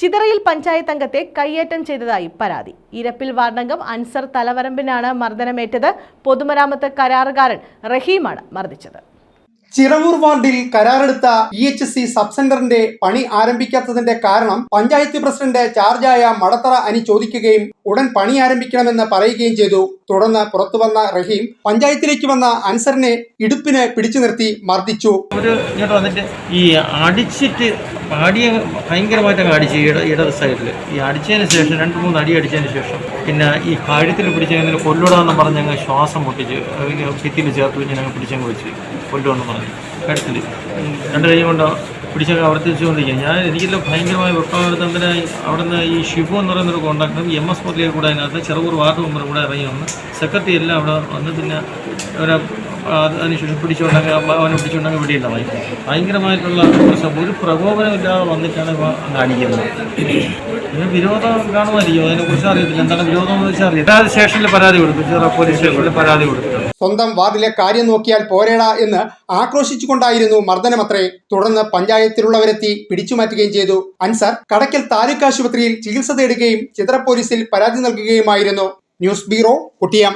ചിതറയിൽ പഞ്ചായത്ത് അംഗത്തെ കയ്യേറ്റം ചെയ്തതായി പരാതി. ഇരപ്പിൽ വാർഡംഗം അൻസർ തലവരമ്പിനാണ് മർദ്ദനമേറ്റത്. പൊതുമരാമത്ത് കരാറുകാരൻ റഹീമാണ് മർദ്ദിച്ചത്. ചിറവൂർ വാർഡിൽ കരാറെടുത്ത E H S C sub സെന്ററിന്റെ പണി ആരംഭിക്കാത്തതിന്റെ കാരണം പഞ്ചായത്ത് പ്രസിഡന്റ് ചാർജായ മടത്തറ അനി ചോദിക്കുകയും ഉടൻ പണി ആരംഭിക്കണമെന്ന് പറയുകയും ചെയ്തു. തുടർന്ന് പുറത്തു വന്ന റഹീം പഞ്ചായത്തിലേക്ക് വന്ന അൻസറിനെ ഇടുപ്പിന് പിടിച്ചു നിർത്തി മർദ്ദിച്ചു. ഈ അടിച്ചിട്ട് അടിയ ഭയങ്കരമായിട്ടങ്ങ് അടിച്ച് ഇട ഇടത് സൈഡിൽ ഈ അടിച്ചതിന് ശേഷം രണ്ട് മൂന്ന് അടി അടിച്ചതിന് ശേഷം പിന്നെ ഈ കഴുത്തിൽ പിടിച്ച് അങ്ങനെ കൊല്ലുടാന്ന് പറഞ്ഞ് അങ്ങ് ശ്വാസം മുട്ടിച്ച് ഭിത്തിയിൽ ചേർത്ത് വെച്ച് ഞങ്ങൾ പിടിച്ചങ്ങ് വെച്ച് കൊല്ലുമെന്ന് പറഞ്ഞു. കഴുത്തിൽ. രണ്ട് കൈ കൊണ്ട് പിടിച്ചങ്ങ് അവിടെ വെച്ചുകൊണ്ടിരിക്കുക. ഞാൻ എനിക്കെല്ലാം ഭയങ്കരമായ വെപ്പാടുത്തതിന് അവിടുന്ന് ഈ ഷിബു എന്ന് പറയുന്നൊരു കോൺട്രാക്ടറും എം എസ് മുരളിയെ കൂടെ അതിനകത്ത് ചെറുപൂർ വാർഡ് മെമ്പറും കൂടെ ഇറങ്ങി വന്ന് സെക്രട്ടറി എല്ലാം അവിടെ വന്ന് പിന്നെ അവരെ അത് അതിനുശേഷം പിടിച്ചുകൊണ്ടെങ്കിൽ അവനെ പിടിച്ചുകൊണ്ടെങ്കിൽ വെടിയില്ല. ഭയങ്കരമായിട്ടുള്ള ഒരു ഒരു പ്രകോപനമില്ലാതെ വന്നിട്ടാണ് ഇപ്പോൾ കാണിക്കുന്നത്. പിന്നെ വിരോധം കാണുമായിരിക്കും അതിനെക്കുറിച്ച് അറിയത്തില്ല. എന്താണ് വിരോധം എന്ന് വെച്ചാൽ അറിയാം സ്റ്റേഷനിൽ പരാതി കൊടുത്തു. പോലീസ് സ്റ്റേഷനിൽ പരാതി കൊടുത്തിട്ടുണ്ട് സ്വന്തം വാർഡിലെ കാര്യം നോക്കിയാൽ പോരേടാ എന്ന് ആക്രോശിച്ചുകൊണ്ടായിരുന്നു മർദ്ദനമത്രേ തുടർന്ന് പഞ്ചായത്തിലുള്ളവരെത്തി പിടിച്ചുമാറ്റുകയും ചെയ്തു. അൻസർ കടക്കൽ താലൂക്ക് ആശുപത്രിയിൽ ചികിത്സ തേടുകയും ചിത്ര പോലീസിൽ പരാതി നൽകുകയുമായിരുന്നു. News bureau കുട്ടിയം.